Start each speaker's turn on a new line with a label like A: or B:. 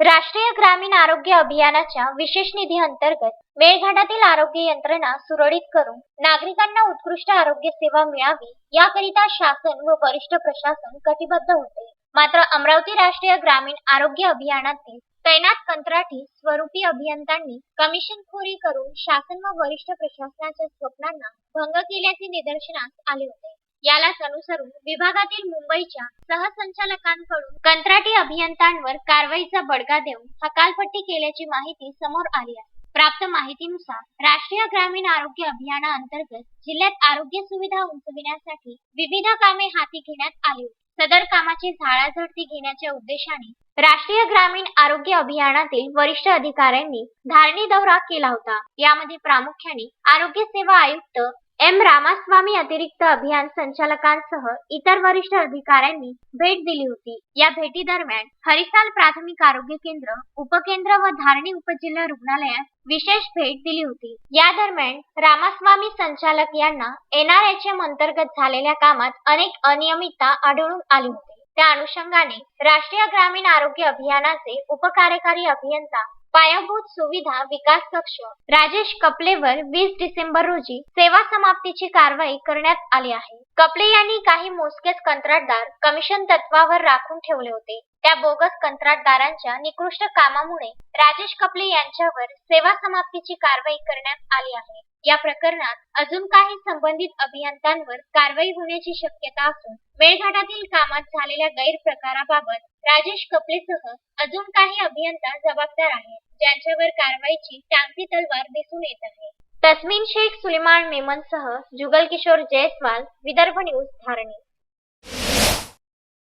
A: राष्ट्रीय ग्रामीण आरोग्य अभियानाच्या विशेष निधी अंतर्गत मेळघाटातील आरोग्य यंत्रणा सुरळीत करून नागरिकांना उत्कृष्ट आरोग्य सेवा मिळावी याकरिता शासन व वरिष्ठ प्रशासन कटिबद्ध होते. मात्र अमरावती राष्ट्रीय ग्रामीण आरोग्य अभियानातील तैनात कंत्राटी स्वरूपी अभियंत्यांनी कमिशनखोरी करून शासन व वरिष्ठ प्रशासनाच्या स्वप्नांना भंग केल्याचे निदर्शनास आले होते. यालाच अनुसरून विभागातील मुंबईच्या सहसंचालकांकडून कंत्राटी अभियंत्यांवर कारवाईचा बडगा देऊन हकालपट्टी केल्याची माहिती समोर आली आहे. प्राप्त माहितीनुसार राष्ट्रीय ग्रामीण आरोग्य अभियानाअंतर्गत जिल्ह्यात आरोग्य सुविधा उंचविण्यासाठी विविध कामे हाती घेण्यात आली होती. सदर कामाची झाडाझडती घेण्याच्या उद्देशाने राष्ट्रीय ग्रामीण आरोग्य अभियानातील वरिष्ठ अधिकाऱ्यांनी धारणी दौरा केला होता. यामध्ये प्रामुख्याने आरोग्य सेवा आयुक्त एम रामास्वामी अतिरिक्त अभियान संचालकांसह इतर वरिष्ठ अधिकाऱ्यांनी भेट दिली होती. या भेटी दरम्यान हरिसाल प्राथमिक आरोग्य केंद्र उपकेंद्र व धारणी उपजिल्हा रुग्णालयात विशेष भेट दिली होती. या दरम्यान रामास्वामी संचालक यांना एनआरएचएम अंतर्गत झालेल्या कामात अनेक अनियमितता आढळून आली होती. त्या अनुषंगाने राष्ट्रीय ग्रामीण आरोग्य अभियानाचे उपकार्यकारी अभियंता पायाभूत सुविधा विकास कक्ष. राजेश कपलेवर वीस डिसेंबर रोजी सेवा समाप्तीची कारवाई करण्यात आली आहे. कपले यांनी काही मोजकेच कंत्राटदार कमिशन तत्वावर राखून ठेवले होते. त्या बोगस कंत्राटदारांच्या निकृष्ट कामामुळे राजेश कपले यांच्यावर सेवा समाप्तीची कारवाई करण्यात आली आहे. या प्रकरणात अजून काही संबंधित अभियंत्यांवर कारवाई होण्याची शक्यता असून मेळघाटातील कामात झालेल्या गैरप्रकाराबाबत राजेश कपलेसह अजून काही अभियंता जबाबदार आहेत ज्यांच्यावर कारवाईची टांगती तलवार दिसून येत आहे. तस्मिन शेख सुलेमान मेमनसह जुगल किशोर जयस्वाल विदर्भ न्यूज धारणी.